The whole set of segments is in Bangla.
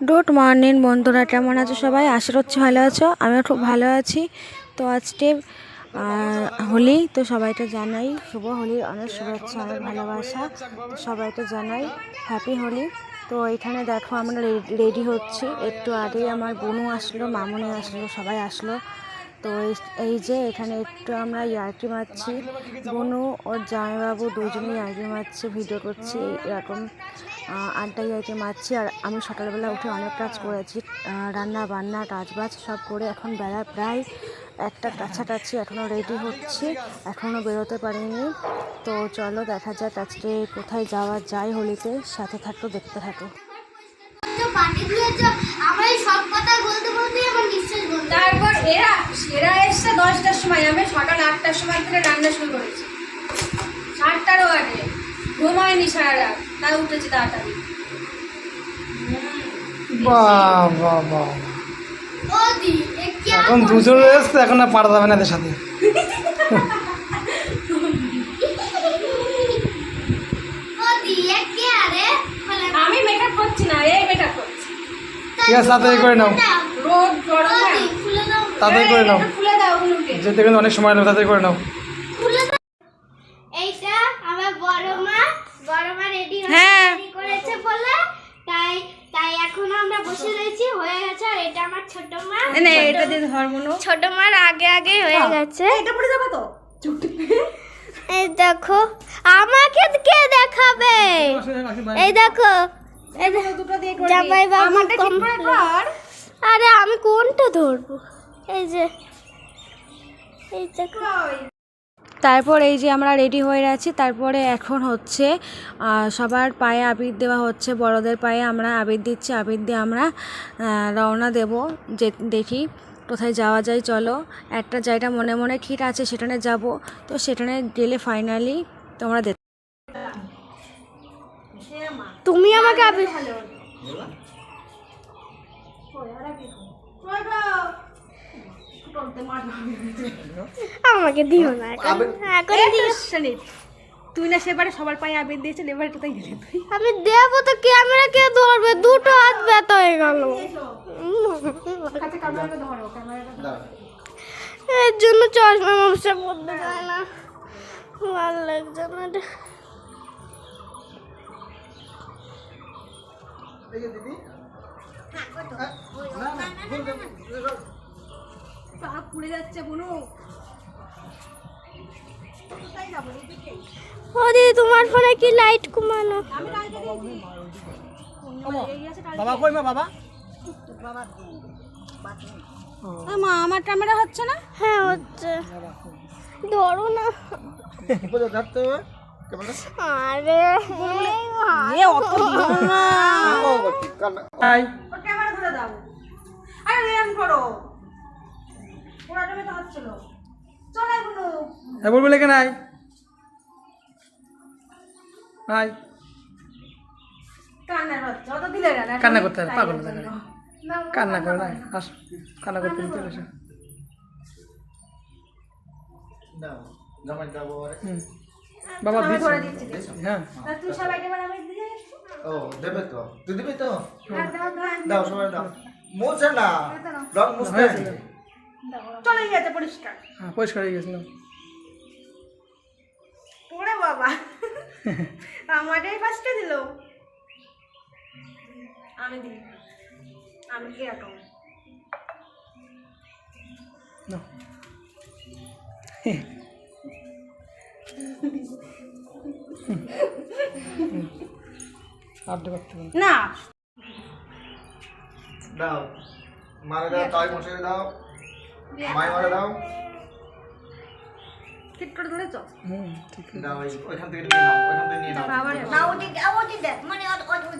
গুড মর্নিং বন্ধুরা, কেমন আছো সবাই? আশা করছি ভালো আছো, আমিও খুব ভালো আছি। তো আজকে হোলি, তো সবাইকে জানাই শুভ হোলির অনেক শুভেচ্ছা, অনেক ভালোবাসা। সবাইকে জানাই হ্যাপি হোলি। তো এখানে দেখো আমরা রেডি হচ্ছি। একটু আগেই আমার বোনও আসলো মামুনি আসলো, সবাই আসলো। তো এই- যে এখানে একটু আমরা ইয়ার্কি মারছি। বনু ওর জামাইবাবু দুজনেই ইয়ার্কি মারছে, ভিডিও করছি, এরকম আড্ডা ইয়ার্কি মারছি। আর আমি সকালবেলা উঠে অনেক কাজ করেছি রান্না বান্না, কাজবাজ সব করে এখন বেলা প্রায় একটা কাছাকাছি এখনও রেডি হচ্ছে এখনও বেরোতে পারিনি। তো চলো দেখা যাক আজকে কোথায় যাওয়া যায় হোলিতে, সাথে থাকো, দেখতে থাকো। তারপর এরা এরা এসছে দশটার সময় আমি সকাল আটটার সময় থেকে রান্না শুরু করেছি। সাতটারও আগে। ঘুমায়নি সারা রাত তাই উঠেছি তাড়াতাড়ি। বাহ বাহ বাহ ও দি এ কি এখন দুজন এসছে এখন আর পারা যাবে না এদের সাথে। আমি মেকআপ করছি না এই ঠিক আছে তাড়াতাড়ি করে নাও। দি খুলে দাও তাড়াতাড়ি করে নাও। যেতে কিন্তু অনেক সময় লাগবে তাড়াতাড়ি করে নাও। এইটা আমার বড় মা বড় মা রেডি হ্যাঁ। করেছে বলে তাই তাই এখন আমরা বসে রয়েছি হয়ে গেছে। আর এটা আমার ছোট মা। এটা দিয়ে ধর্মনো ছোট মার আগে আগে হয়ে গেছে। এটা পড়ে যাবে তো? এই দেখো আমাকে কে দেখাবে? এই দেখো জামাই বাবু আরে আমি কোনটা ধরবো? এই যে এই তারপর এই যে আমরা রেডি হয়ে আছি। তারপরে এখন হচ্ছে সবার পায়ে আবির দেওয়া হচ্ছে। বড়দের পায়ে আমরা আবির দিচ্ছি। আবির দিয়ে আমরা রওনা দেব। যে দেখি কোথায় যাওয়া যায়। চলো একটা জায়গা মনে মনে ঠিক আছে সেখানে যাব। তো সেখানে গেলে ফাইনালি তোমরা দেখ তুমি আমাকে আবি। আমাকে দিও না এখন এখন দিও। তুই না সেবারে সবার পায়ে আবির দিয়েছিল এবারে কোথায় গেলি তুই। আমি দেবো তো ক্যামেরা কে ধরবে? দুটো হাত ব্যথা হয়ে গেল। আচ্ছা এর জন্য চশমা মশা পড়তে যায় না। ভালো লাগছে না এটা। পা পুড়ে যাচ্ছে বুনু ও দিদি তোমার ফোনে কি লাইট কমানো আমি কালকে দিয়েছি বাবা কই মা বাবা? মা আমার ক্যামেরা হচ্ছে না? হ্যাঁ হচ্ছে। ধরো না। আরে অত দিও না। হাই ক্যামেরা ধরে দাও। আরে করো। তো চলে। হ্যাঁ বলব নাই? হাই না কান্না করতে হবে পাগল কান্না করে নাই আস কান্না করতে দিতে এসে। বাবা দিচ্ছি হ্যাঁ। তুই সবাইকে আমি ও দেবে তো। তুই দিবি তো? দাও দাও সবাই দাও। মুছে না। রং মুছতে চলে গেছে পরিষ্কার। হ্যাঁ পরিষ্কার হয়ে গেছিল ওরে বাবা। আমারই ফার্স্টে দিল। আমি দিই। আমি কি রকম না হবে না। দাও। মারে দাও তাই মুছে দাও। মাই মারে দাও। ঠিক করে ধরেছ? হুম ঠিক দাও ওই- ওইখান থেকে নিয়ে নাও ওইখান থেকে নিয়ে নাও। আবার না ওটি ওটি দেখ মানে ওটি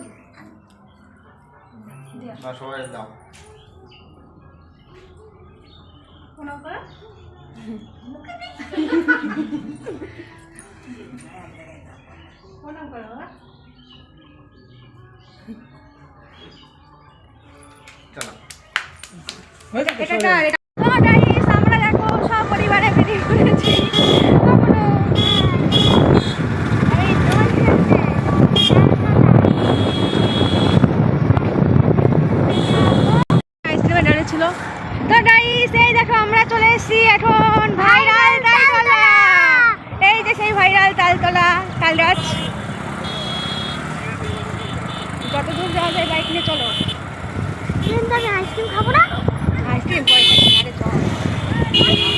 না সবাই দাও। ফোন করে? ফোন করো আমরা দেখো বেরিয়ে পড়েছি। তো গাইস এই দেখো আমরা চলে এসেছি এখন ভাইরাল তালতলা। এই যে সেই ভাইরাল তালতলা যত দূর যাওয়া যায় বাইক নিয়ে চলো। আইসক্রিম খাব না? আইসক্রিম পয়সা নেই, আরে চল মেহেন্দি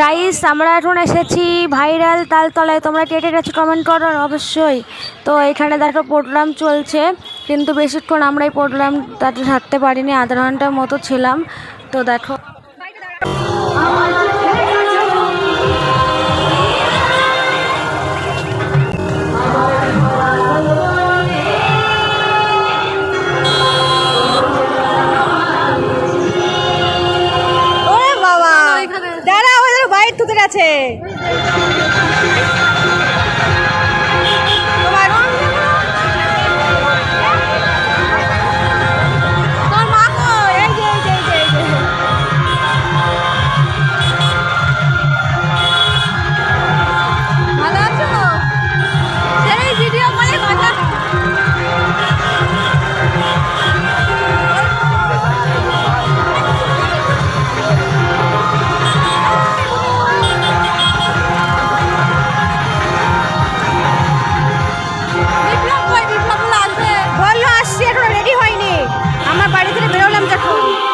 গাইস আমরা এখন এসেছি ভাইরাল তালতলায়। তোমরা কেটে গেছো কমেন্ট করো অবশ্যই। তো এখানে দেখো প্রোগ্রাম চলছে, কিন্তু বেশিক্ষণ আমরা এই প্রোগ্রাম তাতে থাকতে পারিনি, আধা ঘণ্টার মতো ছিলাম। তো দেখো 감사합니다. থেকে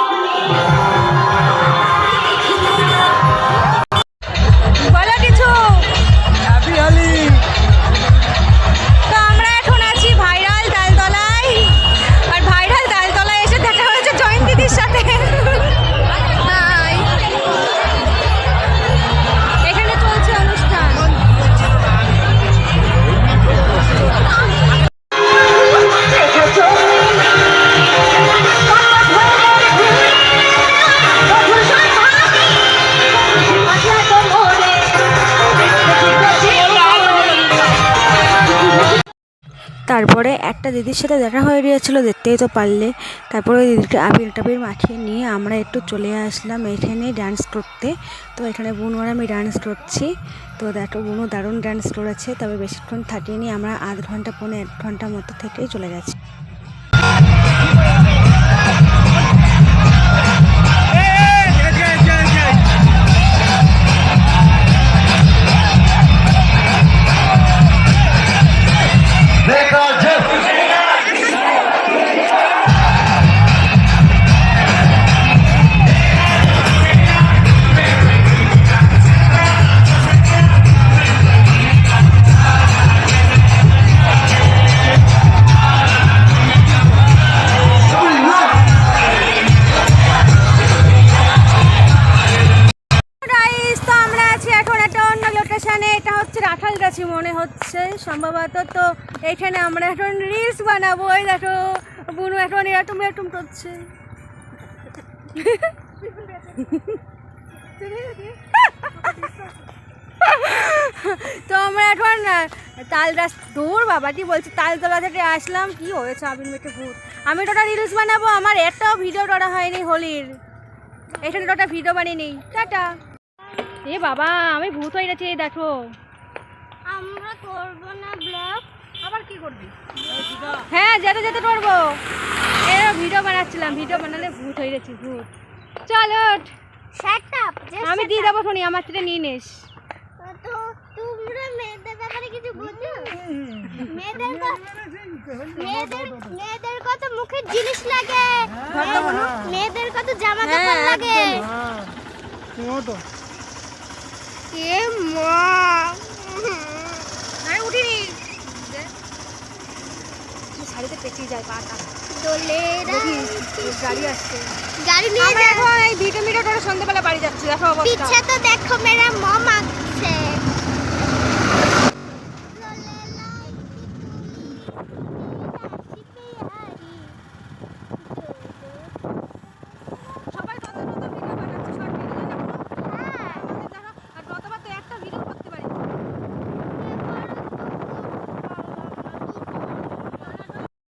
একটা দিদির সাথে দেখা হয়ে গিয়েছিল, দেখতেই তো পারলে। তারপরে ওই দিদিকে আবির টাবির মাখিয়ে নিয়ে আমরা একটু চলে আসলাম এখানে ডান্স করতে তো। এখানে বুনোর আমি ডান্স করছি। তো দেখো, বুনো দারুণ ডান্স করেছে। তবে বেশিক্ষণ থাকিনি, আমরা আধ ঘণ্টা, পৌনে এক ঘণ্টা মতো থেকেই চলে গেছি। সম্ভবত তো এখানে আমরা এখন রিলস বানাবো। এই দেখো, বুনু এখন এরকম এরকম করছে। তো আমরা এখন তাল দূর বাবাটি বলছি, তালতলা থেকে আসলাম। কি হয়েছে, আবির মেটে ভূত? আমি তোটা রিলস বানাবো, আমার একটাও ভিডিও করা হয়নি হোলির। এখানে তোটা ভিডিও বানিয়ে নেই। টাটা। এ বাবা, আমি ভূত হয়ে গেছি দেখো। আমরা করব না ব্লগ। আবার কি করবি? হ্যাঁ যেতে যেতে করব। এ ভিডিও বানাচ্ছিলাম। ভিডিও বানালে ভূত হয়ে গেছি ভূত। চলো শাট আপ আমি দিয়ে দেবো শুনি আমার থেকে নিয়ে নিস। তো তোমরা মেয়েদের ব্যাপারে কিছু বুঝো? মেয়েদের মেয়েদের মেয়েদের কত মুখের জিনিস লাগে? মেয়েদের কত জামা কাপড় হ্যাঁ, লাগে তুমিও তো এ মা আমি উঠিনি ছাড়িতে পেঁচিয়ে যায় পাটা গাড়ি আসছে। গাড়ি নিয়ে দেখো এই ভিডিও মিডিও করে সন্ধ্যাবেলা বাড়ি যাচ্ছি দেখো অবস্থা। পিছে তো দেখো মেরা মামা